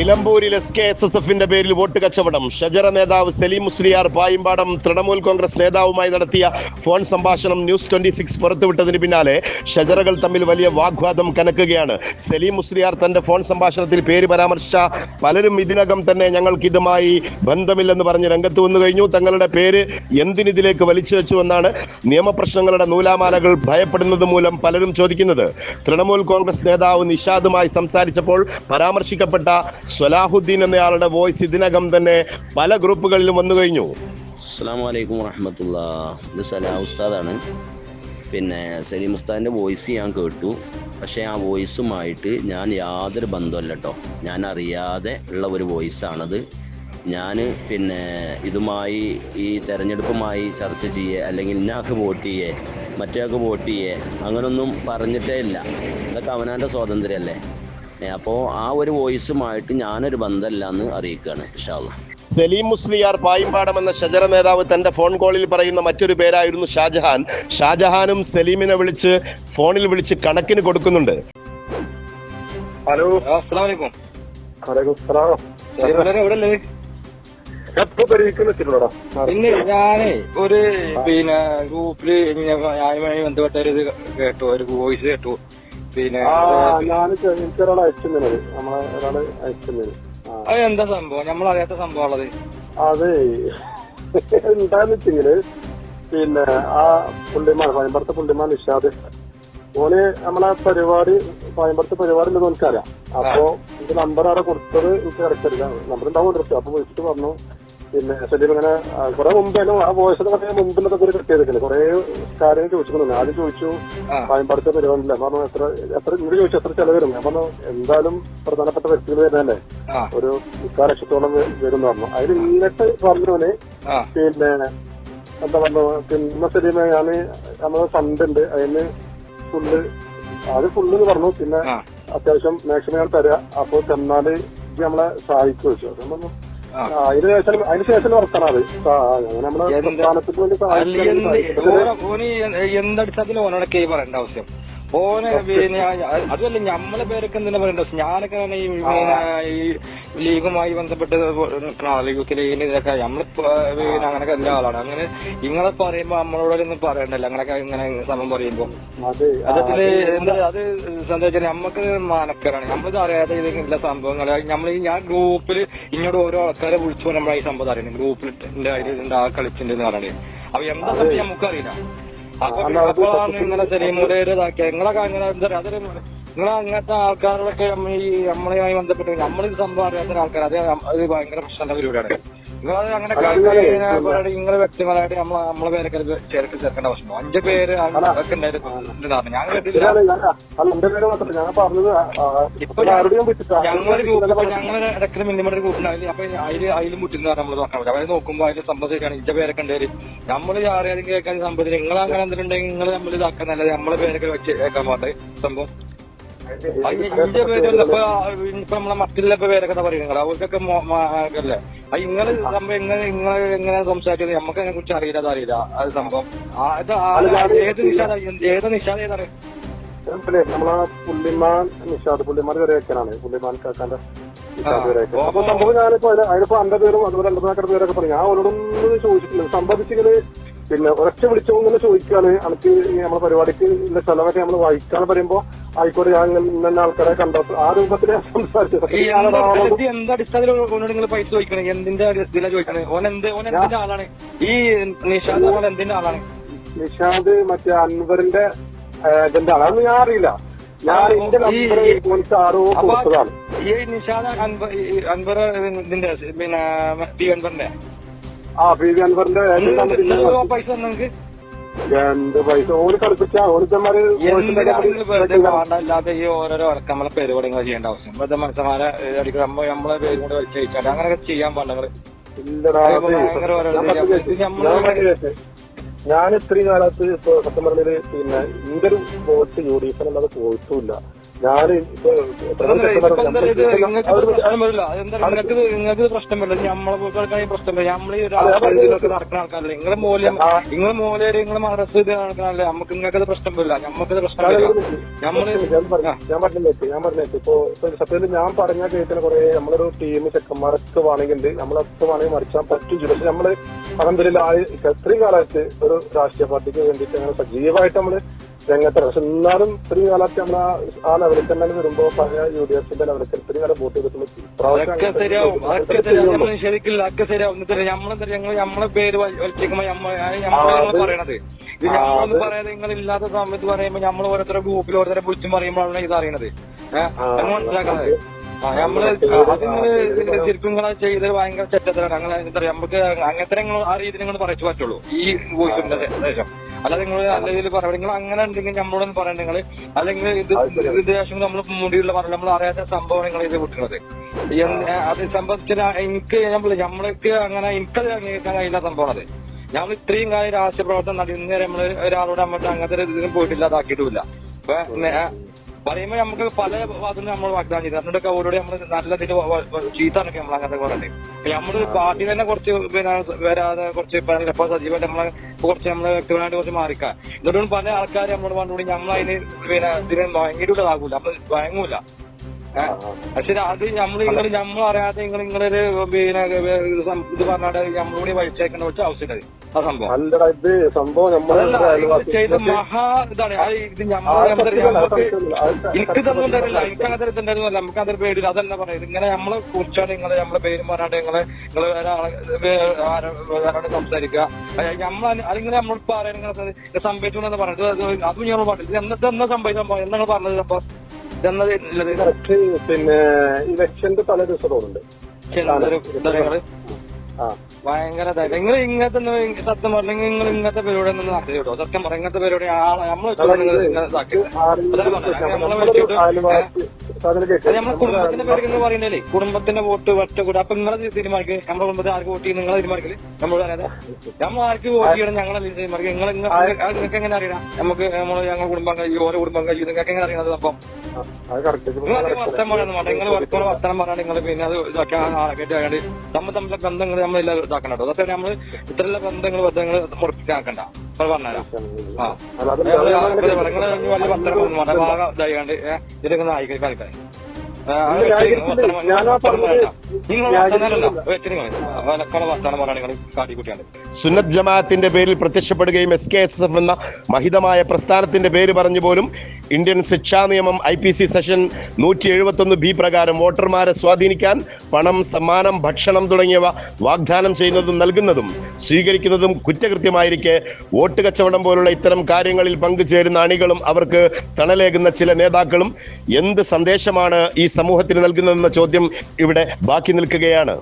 നിലമ്പൂരിൽ S K S S എഫിന്റെ പേരിൽ വോട്ട് കച്ചവടം. ഷജറ നേതാവ് സലീം മുസ്ലിയാർ പായിമ്പാടം തൃണമൂൽ കോൺഗ്രസ് നേതാവുമായി നടത്തിയ ഫോൺ സംഭാഷണം ന്യൂസ് ട്വന്റി സിക്സ് പുറത്തുവിട്ടതിന് പിന്നാലെ ഷജറകൾ തമ്മിൽ വലിയ വാഗ്വാദം കനക്കുകയാണ്. സലീം മുസ്ലിയാർ തന്റെ ഫോൺ സംഭാഷണത്തിൽ പേര് പരാമർശിച്ച പലരും ഇതിനകം തന്നെ ഞങ്ങൾക്ക് ഇതുമായി ബന്ധമില്ലെന്ന് പറഞ്ഞ് രംഗത്ത് വന്നു കഴിഞ്ഞു. തങ്ങളുടെ പേര് എന്തിനിതിലേക്ക് വലിച്ചു വെച്ചു എന്നാണ് നിയമപ്രശ്നങ്ങളുടെ നൂലാമാലകൾ ഭയപ്പെടുന്നത് മൂലം പലരും ചോദിക്കുന്നത്. തൃണമൂൽ കോൺഗ്രസ് നേതാവ് നിഷാദുമായി സംസാരിച്ചപ്പോൾ പരാമർശിക്കപ്പെട്ട സ്വലാഹുദ്ദീൻ എന്നയാളുടെ വോയിസ് ഇതിനകം തന്നെ പല ഗ്രൂപ്പുകളിലും വന്നു കഴിഞ്ഞു. അസ്സാം വലൈക്കും വറഹമത്തുള്ള. ഇത് സലാ ഉസ്താദാണ്. പിന്നെ സലീം ഉസ്താദിന്റെ വോയിസ് ഞാൻ കേട്ടു. പക്ഷേ ആ വോയിസുമായിട്ട് ഞാൻ യാതൊരു ബന്ധമല്ല കേട്ടോ ഞാൻ അറിയാതെ ഉള്ള ഒരു വോയിസാണത്. ഞാൻ പിന്നെ ഇതുമായി ഈ തെരഞ്ഞെടുപ്പുമായി ചർച്ച ചെയ്യേ അല്ലെങ്കിൽ ഇന്നാൾക്ക് വോട്ട് ചെയ്യേ മറ്റേക്ക് വോട്ട് ചെയ്യേ അങ്ങനൊന്നും പറഞ്ഞിട്ടേ ഇല്ല. അതൊക്കെ അവനാന്റെ സ്വാതന്ത്ര്യമല്ലേ അപ്പോൾ ആ ഒരു വോയിസുമായിട്ട് ഞാനൊരു ബന്ധമല്ലാന്ന് അറിയിക്കുകയാണ് ഇഷാല്ല സലീം മുസ്ലിയാർ പായിമ്പാടം എന്ന ഷജറ നേതാവ് തന്റെ ഫോൺ കോളിൽ പറയുന്ന മറ്റൊരു പേരായിരുന്നു ഷാജഹാൻ. ഷാജഹാനും സലീമിനെ വിളിച്ച് ഫോണിൽ വിളിച്ച് കണക്കിന് കൊടുക്കുന്നുണ്ട്. ഹലോ. അസ്സലാമലൈക്കും പിന്നെ ഞാനേ ഒരു പിന്നെ ഗ്രൂപ്പിൽ ഞാനുമായി ബന്ധപ്പെട്ട ഒരു ഇത് കേട്ടു ഒരു വോയിസ് കേട്ടു. പിന്നെ ആ ഞാൻ എനിക്കൊരാൾ അയച്ചിരുന്നത്. നമ്മളെ ഒരാൾ അയച്ചിരുന്നത്. ആ. അത് എന്താ സംഭവം? നമ്മൾ അറിയാത്ത സംഭവം ഉള്ളത് അതെ എന്താന്ന് വെച്ചെങ്കിൽ പിന്നെ ആ പുള്ളിമാൻ പയമ്പറത്തെ പുള്ളിമാൻ നിഷാദ്. ഓന് നമ്മളെ പരിപാടി പയമ്പറത്തെ പരിപാടി ഉണ്ടെന്ന് എനിക്കറിയാം. അപ്പൊ ഇത് നമ്പർ അവിടെ കൊടുത്തത് എനിക്ക് കറക്റ്റ് അറിയാം നമ്പർ ഉണ്ടാവും അപ്പൊ വിളിച്ചിട്ട് പറഞ്ഞു. പിന്നെ ഇങ്ങനെ ആ, കുറെ മുമ്പേനും ആ വോയിസിന് കുറെ മുമ്പിലൊക്കെ ഒരു കട്ട് കുറെ കാര്യങ്ങൾ ചോദിച്ചിട്ടുണ്ട് ആദ്യം ചോദിച്ചു ആ. പയമ്പറത്തെ പരിപാടിയില്ല പറഞ്ഞു എത്ര എത്ര ഇങ്ങോട്ട് ചോദിച്ചു എത്ര ചെലവ് വരും. ഞാൻ പറഞ്ഞു എന്തായാലും പ്രധാനപ്പെട്ട വ്യക്തികൾ വരുന്നതല്ലേ? ഒരു മുക്കാൽ ലക്ഷത്തോളം വരും എന്ന് പറഞ്ഞു. അതിൽ ഇന്നിട്ട് പറഞ്ഞവന് പിന്നെ എന്താ പറഞ്ഞു പിന്നെ സലീമ ഞാൻ നമ്മളെ ഫണ്ട് ഉണ്ട്. അതിന് ഫുള്ള് അത് ഫുള്ള് പറഞ്ഞു. പിന്നെ അത്യാവശ്യം മാക്സിമം ഞാൻ തരാം. അപ്പൊ ചെന്നാൽ ഇത് നമ്മളെ സഹായിക്കും വെച്ചു അത് ഞാൻ പറഞ്ഞു ആ. ആ, അതിന് ശേഷം അതിന് അത് ആ, അങ്ങനെ നമ്മളെ എന്ത്? പ്രസ്ഥാനത്തിന് വേണ്ടി അല്ല, എന്ത് സഹായിക്കാൻ ഓന- ഓന് എന്തടിസ്ഥാനത്തിൽ ഓനോടൊക്കെ ഈ പറയേണ്ട ആവശ്യം. ഓനെ പിന്നെ അതുമല്ല നമ്മളെ പേരൊക്കെ എന്തിനാ പറയേണ്ട? ആവശ്യം ഞാനൊക്കെ ഈ ലീഗുമായി ബന്ധപ്പെട്ട് യൂത്ത് ലീഗിന് ഇതൊക്കെ നമ്മൾ പിന്നെ അങ്ങനെയൊക്കെ എല്ലാ ആളാണ്. അങ്ങനെ ഇങ്ങനെ പറയുമ്പോ നമ്മളോടൊന്നും പറയണ്ടല്ലോ? അങ്ങനെയൊക്കെ ഇങ്ങനെ സമയം പറയുമ്പോ. അത് എന്താ അത് എന്താ നമ്മക്ക് മാനക്കറാണ് നമ്മളിത് അറിയാതെ ഇതില്ല സംഭവങ്ങൾ നമ്മൾ ഞാൻ ഗ്രൂപ്പിൽ ഇങ്ങോട്ട് ഓരോ ആൾക്കാരെ വിളിച്ചു നമ്മളെ ഈ സംഭവം അറിയണം. ഗ്രൂപ്പിൽ അതിൽ ആ എന്ന് പറയണേ അപ്പൊ എന്താ സത്യം നമുക്കറിയില്ല. അപ്പൊ ഇങ്ങനെ സെലീമുരേര് ഇതാക്കിയ. നിങ്ങളൊക്കെ അങ്ങനെ എന്താ പറയാ? അതൊരു നിങ്ങളെ അങ്ങനത്തെ ആൾക്കാരോടൊക്കെ നമ്മ ഈ നമ്മളുമായി ബന്ധപ്പെട്ട് നമ്മളിത് സംഭവം അറിയാത്ത ആൾക്കാർ അത് അത് ഭയങ്കര പ്രശ്നമുള്ള പരിപാടിയാണ്. നിങ്ങളത് അങ്ങനെ നിങ്ങളെ വ്യക്തിപരമായിട്ട് നമ്മളെ നമ്മളെ പേരൊക്കെ ചേർത്ത് ചേർക്കേണ്ട പ്രശ്നം പേര് ഉണ്ടായിരുന്നു ഞാൻ കേട്ടില്ല. എന്റെ ഇപ്പൊ ആരുടെയും പറ്റില്ല ഞങ്ങളൊരു ഗ്രൂപ്പ് ഞങ്ങൾ ഇടയ്ക്ക് മിനിമം ഗ്രൂപ്പിനായി അപ്പൊ അതിൽ അതിലും മുട്ടുന്ന നമ്മൾ നോക്കാൻ പറ്റും അവരെ നോക്കുമ്പോ അതിൽ സംബന്ധിക്കാണ് ഇന്റെ പേരൊക്കെ ഉണ്ടെങ്കിൽ നമ്മൾ ആരെയും കേൾക്കാൻ സംബന്ധിച്ച് നിങ്ങൾ അങ്ങനെ എന്തിട്ടുണ്ടെങ്കിൽ നിങ്ങൾ നമ്മൾ ഇതാക്കാൻ നല്ലത് നമ്മളെ പേരൊക്കെ വെച്ച് കേൾക്കാൻ പാട്ടെ സംഭവം. ഇന്റെ ഇപ്പൊ നമ്മളെ മറ്റുള്ള പേരൊക്കെ അവർക്കൊക്കെ അല്ലേ സംഭവം എങ്ങനെ നിങ്ങൾ എങ്ങനെ സംസാരിച്ചത്? നമുക്ക് അതിനെ കുറിച്ച് അറിയില്ല അതറിയില്ല. അത് സംഭവം. ഏത് നിഷാദ ഏത് നിഷാദ നമ്മളെ പുള്ളിമാൻ നിഷാദ് പുള്ളിമാൻ വരെ വെക്കാനാണ് പുള്ളിമാൻ കാക്കാന്റെ. അപ്പൊ സംഭവം ഞാനിപ്പോ അതിന് അതിനിപ്പോ അന്റെ പേരും അതുപോലെ രണ്ടാക്കട പേരൊക്കെ പറഞ്ഞു. ഞാൻ അവരോടൊന്നും ചോദിച്ചിട്ടില്ല. സംബന്ധിച്ചെങ്കിൽ പിന്നെ ഒരൊറ്റ വിളിച്ചോ ഇങ്ങനെ ചോദിക്കാണ്. എനിക്ക് നമ്മളെ പരിപാടിക്ക് ഉള്ള സ്ഥലമൊക്കെ നമ്മൾ വായിക്കാന്ന് പറയുമ്പോ ആയിക്കോട്ടെ ഞാൻ ഇന്ന ആൾക്കാരെ കണ്ടോ. ആ രൂപത്തിലെ സംസാരിച്ചത് എന്ത് അടിസ്ഥാനത്തിൽ നിങ്ങൾ പൈസ ചോദിക്കണേ? എന്തിന്റെ ഇതിലാ ചോദിക്കണേ? ഓൻ എന്ത് ഓൻ എന്തിന്റെ ആളാണ്? ഈ നിഷാദ് ഓൻ എന്തിന്റെ ആളാണ്? നിഷാദ് മറ്റേ അൻവറിന്റെ ഏജന്റ് ആണ് ഞാൻ അറിയില്ല. ഞാൻ എന്റെ നമ്പർ പോലീസ് ആരോ കൊടുത്തതാണ്. ഈ നിഷാദ് അൻവർ ഈ അൻവർ ഇതിന്റെ പിന്നെ പി അൻവറിന്റെ? ആ പി അൻവറിന്റെ പൈസ നിങ്ങൾക്ക് എന്ത് പൈസ. ഓര് കളിപ്പിച്ച ഓരിച്ചന്മാര് എന്തിനാണ് നിങ്ങൾ വെറുതെ വേണ്ടല്ലാതെ ഈ ഓരോരോ അടക്കം നമ്മളെ പരിപാടി നിങ്ങൾ ചെയ്യേണ്ട ആവശ്യം. വെറുതെ മനസ്സമാരെ അടിക്കുക നമ്മ നമ്മളെ പേരും കൂടെ വലിച്ചയച്ചാൽ അങ്ങനെയൊക്കെ ചെയ്യാൻ പാടില്ല ഞാൻ ഇത്രയും കാലത്ത് സത്യം പറഞ്ഞത് പിന്നെ ഒരു വോട്ട് യു ഡി എഫിനല്ലാതെ പോയിട്ടില്ല. ഞാൻ നിങ്ങൾക്ക് നിങ്ങൾക്ക് നിങ്ങൾക്ക് പ്രശ്നമില്ല നമ്മളെ പോലത്തെ പ്രശ്നമില്ല നമ്മൾ ഈ ഒരാളൊക്കെ നടക്കുന്ന ആൾക്കാരല്ലേ? നിങ്ങളെ മൂല്യം നിങ്ങളെ മൂല്യം നിങ്ങളെ മനസ്സ് ഇത് നടക്കാനല്ലേ നമുക്ക് നിങ്ങൾക്കത് പ്രശ്നമില്ല നമുക്കത് വരില്ല. നമ്മൾ ഞാൻ പറഞ്ഞ- ഞാൻ പറഞ്ഞേക്ക് ഇപ്പൊ സത്യത്തിൽ ഞാൻ പറഞ്ഞ കേസിന് കുറെ നമ്മളൊരു ടീം ചെക്കന്മാരൊക്കെ വേണമെങ്കിൽ നമ്മളൊക്കെ വേണമെങ്കിൽ മറിച്ചാൻ പറ്റും പക്ഷെ നമ്മൾ അലഹമില്ല ഇത്രയും കാലത്ത് ഒരു രാഷ്ട്രീയ പാർട്ടിക്ക് വേണ്ടിയിട്ട് അങ്ങനെ സജീവമായിട്ട് നമ്മൾ രംഗത്താണ് പക്ഷെ എന്നാലും ഇത്രയും കാലത്ത് നമ്മൾ ആ ലെവലിൽ തന്നെ വരുമ്പോ പഴയ യു ഡി എഫിന്റെ ലെവലിൽ ഇത്രയും കാലം വോട്ട് നമ്മളെ പേര് വലിച്ചേക്കുമ്പോ പറയണത്. ഇത് പറയാതെ നിങ്ങൾ ഇല്ലാത്ത സമയത്ത് പറയുമ്പോ നമ്മൾ ഓരോരുത്തരുടെ ഗ്രൂപ്പിൽ ഓരോരുത്തരെ വിളിച്ചും പറയുമ്പോഴാണ് ഇത് അറിയണത്. ആ നമ്മൾ അത് നിങ്ങൾ ശരിക്കും നിങ്ങളെ ചെയ്തത് ഭയങ്കര ചെറ്റത്തരാണ് അങ്ങനെ എന്താ പറയാ നമുക്ക് അങ്ങനത്തെ നിങ്ങൾ ആ രീതിയിൽ നിങ്ങൾ പറയിച്ചു പറ്റുള്ളൂ. ഈ വോയിസിന്റെ ശേഷം. അല്ലാതെ നിങ്ങൾ നല്ല രീതിയിൽ പറയാം നിങ്ങൾ അങ്ങനെ ഉണ്ടെങ്കിൽ നിങ്ങൾ അല്ലെങ്കിൽ ഇത് ശേഷം നമ്മൾ മുടിയുള്ള പറഞ്ഞു നമ്മൾ അറിയാത്ത സംഭവം നിങ്ങൾ ഇത് വിട്ടുന്നത് അത് സംബന്ധിച്ച എനിക്ക് നമ്മൾ നമ്മൾക്ക് അങ്ങനെ എനിക്കത് അംഗീകരിക്കാൻ കഴിയില്ല സംഭവം അത്. നമ്മൾ ഇത്രയും കാലം രാഷ്ട്രീയ പ്രവർത്തനം നടന്നേരം നമ്മൾ ഒരാളോട് അങ്ങോട്ട് അങ്ങനത്തെ ഒരു ഇതിനും പോയിട്ടില്ല അതാക്കിയിട്ടുമില്ല അപ്പൊ പറയുമ്പോ നമുക്ക് പല ഭാഗത്തും നമ്മൾ വാഗ്ദാനം ചെയ്തു. അതിനോടൊക്കെ അവരോട് നമ്മൾ നല്ല ഇതിൽ ചീത്താനൊക്കെ നമ്മൾ അങ്ങനത്തെ പറഞ്ഞത് നമ്മൾ പാർട്ടി തന്നെ കുറച്ച് പിന്നെ വരാതെ കുറച്ച് ഇപ്പൊ സജീവമായിട്ട് നമ്മളെ കുറച്ച് നമ്മൾ വ്യക്തിപരമായിട്ട് കുറച്ച് മാറിക്കാം. എന്നിട്ടും പല ആൾക്കാർ നമ്മൾ പറഞ്ഞുകൂടി നമ്മൾ അതിന് പിന്നെ ഇതിന് ഭയങ്കരതാകൂല നമ്മൾ ഭയങ്ങൂല. പക്ഷെ അത് നമ്മൾ നിങ്ങൾ നമ്മൾ അറിയാതെ നിങ്ങൾ നിങ്ങളൊരു പിന്നെ ഇത് പറഞ്ഞാൽ നമ്മളോട് വലിച്ചേക്കേണ്ട കുറച്ച് ആവശ്യമില്ല ആ സംഭവം. അല്ലടാ ഇത് സംഭവം നമ്മളെ മഹാ ഇതാണ്. ഇത് എനിക്ക് ഇതൊന്നും എനിക്ക് അങ്ങനെ ഇതുണ്ടായിരുന്നില്ല നമുക്ക് അതൊരു പേടില്ല അതല്ല പറയുന്നത്. ഇങ്ങനെ നമ്മളെ കുറിച്ചാണ് നിങ്ങൾ നമ്മളെ പേരും പറഞ്ഞാണ്ട് നിങ്ങളെ നിങ്ങൾ വേറെ ആരോട് സംസാരിക്കുക. നമ്മൾ അതിങ്ങനെ നമ്മൾ പറയുന്നത് സംഭവിച്ചു പറഞ്ഞത് അത് ഞങ്ങൾ പറഞ്ഞില്ല എന്നിട്ട് എന്നാ സംഭവിച്ച സംഭവം? എന്നാണ് പറഞ്ഞത് അപ്പൊ ഇതെന്നത് കറക്റ്റ് പിന്നെ ഇലക്ഷന്റെ തലേ ദിവസം തോന്നുന്നുണ്ട്. ഭയങ്കര നിങ്ങൾ ഇങ്ങനത്തെ സത്യം പറഞ്ഞെങ്കിൽ നിങ്ങൾ ഇങ്ങനത്തെ പരിപാടി ഒന്നും നടത്തി കേട്ടോ. സത്യം പറഞ്ഞ ഇങ്ങനത്തെ പരിപാടി ആളെ? നമ്മളെ വിളിച്ചിട്ട് കുടുംബത്തിന്റെ പേര് പറയുന്നല്ലേ കുടുംബത്തിന്റെ വോട്ട് ഒറ്റ കൂടെ. അപ്പൊ നിങ്ങളെ തീരുമാനിക്കുക നമ്മുടെ കുടുംബത്തിൽ ആർക്ക് വോട്ട് ചെയ്യും? നിങ്ങളെ തീരുമാനിക്കൽ. നമ്മൾ അറിയാതെ നമ്മൾ ആർക്ക് വോട്ട് ചെയ്യണം ഞങ്ങളെ തീരുമാനിക്കുക നിങ്ങൾ നിങ്ങൾക്ക് എങ്ങനെ അറിയാം നമുക്ക് നമ്മൾ ഞങ്ങൾ കുടുംബം കഴിയും ഓരോ കുടുംബം കഴിയും നിങ്ങൾക്ക് എങ്ങനെ അറിയാം അപ്പം അത് കറക്റ്റ് നിങ്ങൾ വർത്തം പറയണം നിങ്ങൾ വർത്തമാനം വർത്തനം പറയാൻ നിങ്ങൾ പിന്നെ അത് ഇതൊക്കെ ആകേണ്ടി ആയാണ്ട് നമ്മൾ തമ്മിലെ ബന്ധങ്ങൾ നമ്മളെല്ലാം ഇതാക്കണം കേട്ടോ. അതൊക്കെ നമ്മൾ ഇത്രയുള്ള ബന്ധങ്ങൾ ബന്ധങ്ങൾ മുറപ്പിച്ചാക്കണ്ട പറഞ്ഞുതരാം ആ അല്ലാതെ നിങ്ങൾ വലിയ വർത്തമാനം വേണ്ട ഭാഗം ഇതായാണ്ട് ഇതിലൊക്കെ ഒന്ന് ആയിക്കോട്ടെ സുന്നത് ജമാഅത്തിന്റെ പേരിൽ പ്രത്യക്ഷപ്പെടുകയും എസ് കെ എസ് എഫ് എന്ന മഹിതമായ പ്രസ്ഥാനത്തിന്റെ പേര് പറഞ്ഞു പോലും ഇന്ത്യൻ ശിക്ഷാ നിയമം ഐ പി സി സെഷൻ നൂറ്റി എഴുപത്തൊന്ന് ബി പ്രകാരം വോട്ടർമാരെ സ്വാധീനിക്കാൻ പണം സമ്മാനം ഭക്ഷണം തുടങ്ങിയവ വാഗ്ദാനം ചെയ്യുന്നതും നൽകുന്നതും സ്വീകരിക്കുന്നതും കുറ്റകൃത്യമായിരിക്കെ വോട്ട് കച്ചവടം പോലുള്ള ഇത്തരം കാര്യങ്ങളിൽ പങ്കുചേരുന്ന അണികളും അവർക്ക് തണലേകുന്ന ചില നേതാക്കളും എന്ത് സന്ദേശമാണ് ഈ സമൂഹത്തിന് നൽകുന്നതെന്ന ചോദ്യം ഇവിടെ ബാക്കി നിൽക്കുകയാണ്.